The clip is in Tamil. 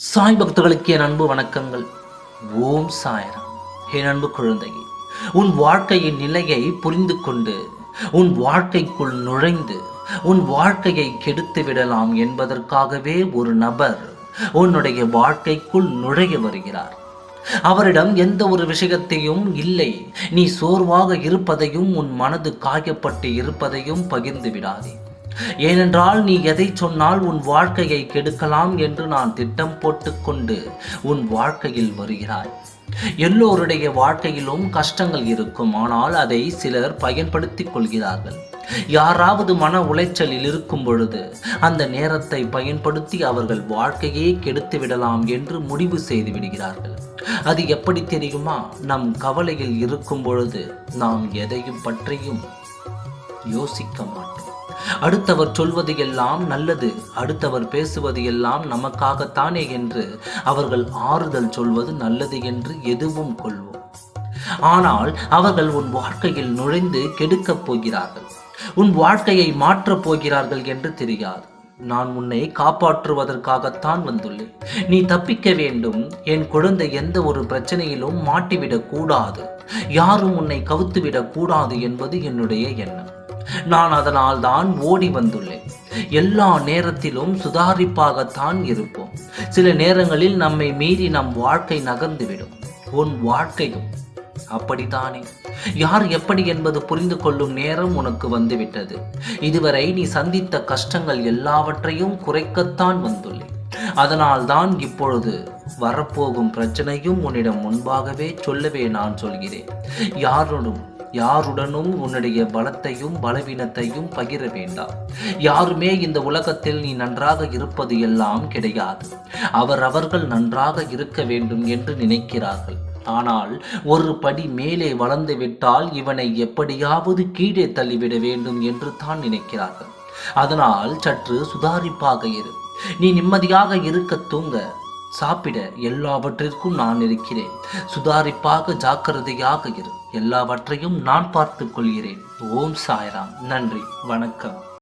சாய் பக்தர்களுக்கு என் அன்பு வணக்கங்கள். ஓம் சாயராம். என் அன்பு குழந்தையே உன் வாழ்க்கையின் நிலையை புரிந்து கொண்டு உன் வாழ்க்கைக்குள் நுழைந்து உன் வாழ்க்கையை கெடுத்து விடலாம் என்பதற்காகவே ஒரு நபர் உன்னுடைய வாழ்க்கைக்குள் நுழைய வருகிறார். அவரிடம் எந்த ஒரு விஷயத்தையும் இல்லை. நீ சோர்வாக இருப்பதையும் உன் மனது காயப்பட்டு இருப்பதையும் பகிர்ந்து விடாதே. ஏனென்றால் நீ எதை சொன்னால் உன் வாழ்க்கையை கெடுக்கலாம் என்று நான் திட்டம் போட்டுக்கொண்டு உன் வாழ்க்கையில் வருகிறாய். எல்லோருடைய வாழ்க்கையிலும் கஷ்டங்கள் இருக்கும் ஆனால் அதை சிலர் பயன்படுத்திக் கொள்கிறார்கள். யாராவது மன உளைச்சலில் இருக்கும் பொழுது அந்த நேரத்தை பயன்படுத்தி அவர்கள் வாழ்க்கையே கெடுத்து விடலாம் என்று முடிவு செய்து விடுகிறார்கள். அது எப்படி தெரியுமா? நம் கவலையில் இருக்கும் பொழுது நாம் எதையும் பற்றியும் யோசிக்க மாட்டோம். அடுத்தவர் சொல்வது எல்லாம் நல்லது அடுத்தவர் பேசுவது எல்லாம் நமக்காகத்தானே என்று அவர்கள் ஆறுதல் சொல்வது நல்லது என்று எதுவும் கொள்வோம். ஆனால் அவர்கள் உன் வாழ்க்கையில் நுழைந்து கெடுக்கப் போகிறார்கள் உன் வாழ்க்கையை மாற்றப் போகிறார்கள் என்று தெரியாது. நான் உன்னை காப்பாற்றுவதற்காகத்தான் வந்துள்ளேன். நீ தப்பிக்க வேண்டும் என் குழந்தை எந்த ஒரு பிரச்சனையிலும் மாட்டிவிடக் கூடாது யாரும் உன்னை கவுத்துவிடக் கூடாது என்பது என்னுடைய எண்ணம். நான் அதனால் தான் ஓடி வந்துள்ளேன். எல்லா நேரத்திலும் சுதாரிப்பாகத்தான் இருப்போம். சில நேரங்களில் நம்மை மீறி நம் வாழ்க்கை நகர்ந்துவிடும். உன் வாழ்க்கையும் அப்படித்தானே? யார் எப்படி என்பது புரிந்து கொள்ளும் நேரம் உனக்கு வந்துவிட்டது. இதுவரை நீ சந்தித்த கஷ்டங்கள் எல்லாவற்றையும் குறைக்கத்தான் வந்துள்ளேன். அதனால் தான் இப்பொழுது வரப்போகும் பிரச்சனையும் உன்னிடம் முன்பாகவே சொல்லவே நான் சொல்கிறேன். யாருடன் யாருடனும் உன்னுடைய பலத்தையும் பலவீனத்தையும் பகிர வேண்டாம். யாருமே இந்த உலகத்தில் நீ நன்றாக இருப்பது எல்லாம் கிடையாது. அவர் அவர்கள் நன்றாக இருக்க வேண்டும் என்று நினைக்கிறார்கள். ஆனால் ஒரு படி மேலே வளர்ந்து விட்டால் இவனை எப்படியாவது கீழே தள்ளிவிட வேண்டும் என்று தான் நினைக்கிறார்கள். அதனால் சற்று சுதாரிப்பாக இரு. நீ நிம்மதியாக இருக்க தூங்க. சாப்பிட எல்லாவற்றிற்கும் நான் இருக்கிறேன். சுதாரிப்பாக ஜாக்கிரதையாக இரு. எல்லாவற்றையும் நான் பார்த்துக் கொள்கிறேன். ஓம் சாய்ராம். நன்றி. வணக்கம்.